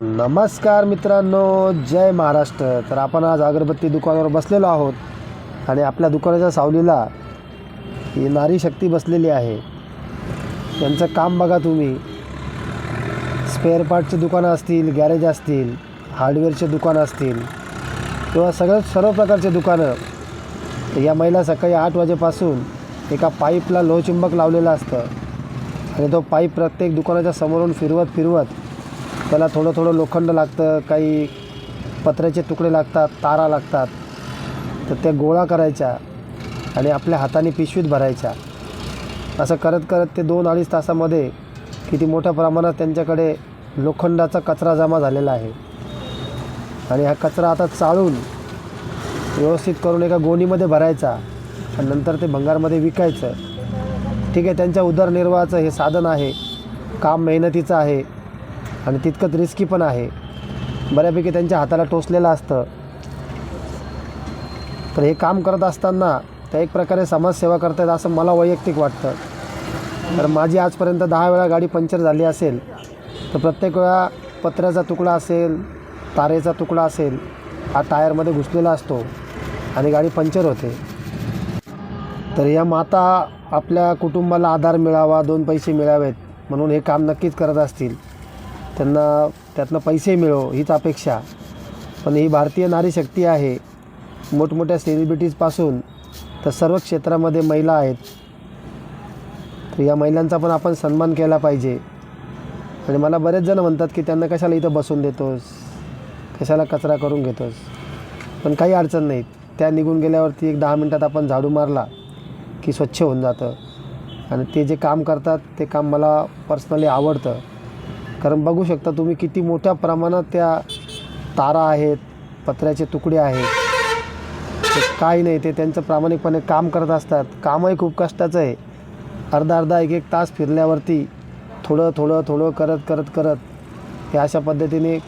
नमस्कार मित्रांनो जय महाराष्ट्र. तर आपण आज अगरबत्ती दुकानावर बसलेलो आहोत आणि आपल्या दुकानाच्या सावलीला ही नारी शक्ती बसलेली आहे. त्यांचं काम बघा तुम्ही. स्पेअर पार्टचे दुकानं असतील गॅरेज असतील हार्डवेअरचे दुकानं असतील किंवा सगळं सर्व प्रकारचे दुकानं. या महिला सकाळी आठ वाजेपासून एका पाईपला लोहचुंबक लावलेलं असतं. आणि तो पाईप प्रत्येक दुकानाच्या समोरून फिरवत फिरवत त्याला थोडं थोडं लोखंड लागतं काही पत्र्याचे तुकडे लागतात तारा लागतात. तर त्या गोळा करायच्या आणि आपल्या हाताने पिशवीत भरायच्या. असं करत करत ते दोन अडीच तासामध्ये किती मोठ्या प्रमाणात त्यांच्याकडे लोखंडाचा कचरा जमा झालेला आहे. आणि हा कचरा आता चाळून व्यवस्थित करून एका गोणीमध्ये भरायचा आणि नंतर ते भंगारमध्ये विकायचं. ठीक आहे त्यांच्या उदरनिर्वाहाचं हे साधन आहे. काम मेहनतीचं आहे. आणि तितकंच रिस्की पण आहे. बऱ्यापैकी त्यांच्या हाताला टोचलेलं असतं. तर हे काम करत असताना त्या एक प्रकारे समाजसेवा करतात असं मला वैयक्तिक वाटतं. तर माझी आजपर्यंत दहा वेळा गाडी पंक्चर झाली असेल तर प्रत्येक वेळा पत्र्याचा तुकडा असेल तारेचा तुकडा असेल हा टायरमध्ये घुसलेला असतो आणि गाडी पंक्चर होते. तर या माता आपल्या कुटुंबाला आधार मिळावा दोन पैसे मिळावेत म्हणून हे काम नक्कीच करत असतील. त्यांना त्यातनं पैसे मिळो हीच अपेक्षा. पण ही भारतीय नारी शक्ती आहे. मोठमोठ्या सेलिब्रिटीजपासून तर सर्व क्षेत्रामध्ये महिला आहेत. तर या महिलांचा पण आपण सन्मान केला पाहिजे. आणि मला बरेच जण म्हणतात की त्यांना कशाला इथं बसून देतोस? कशाला कचरा करून घेतोस? पण काही अडचण नाहीत त्या निघून गेल्यावरती एक दहा मिनटात आपण झाडू मारला की स्वच्छ होऊन जातं. आणि ते जे काम करतात ते काम मला पर्सनली आवडतं. कारण बघू शकता तुम्ही किती मोठ्या प्रमाणात त्या तारा आहेत पत्र्याचे तुकडे आहेत. ते काही नाही ते त्यांचं प्रामाणिकपणे काम करत असतात. कामही खूप कष्टाचं आहे. अर्धा अर्धा एक एक तास फिरल्यावरती थोडं थोडं थोडं करत करत करत हे अशा पद्धतीने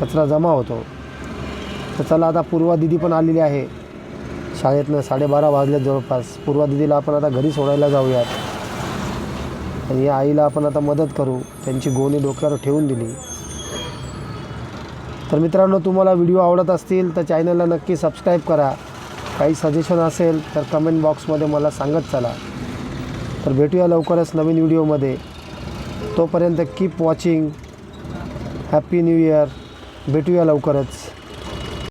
कचरा जमा होतो. तर चला आता पूर्वा दिदी पण आलेली आहे. शाळेतनं साडेबारा वाजल्या जवळपास. पूर्वा दिदीला आपण आता घरी सोडायला जाऊयात. आणि या आईला आपण आता मदत करू. त्यांची गोणी डोक्यावर ठेवून दिली. तर मित्रांनो तुम्हाला व्हिडिओ आवडत असतील तर चॅनलला नक्की सबस्क्राईब करा. काही सजेशन असेल तर कमेंट बॉक्समध्ये मला सांगत चला. तर भेटूया लवकरच नवीन व्हिडिओमध्ये तोपर्यंत keep watching happy new year भेटूया लवकरच.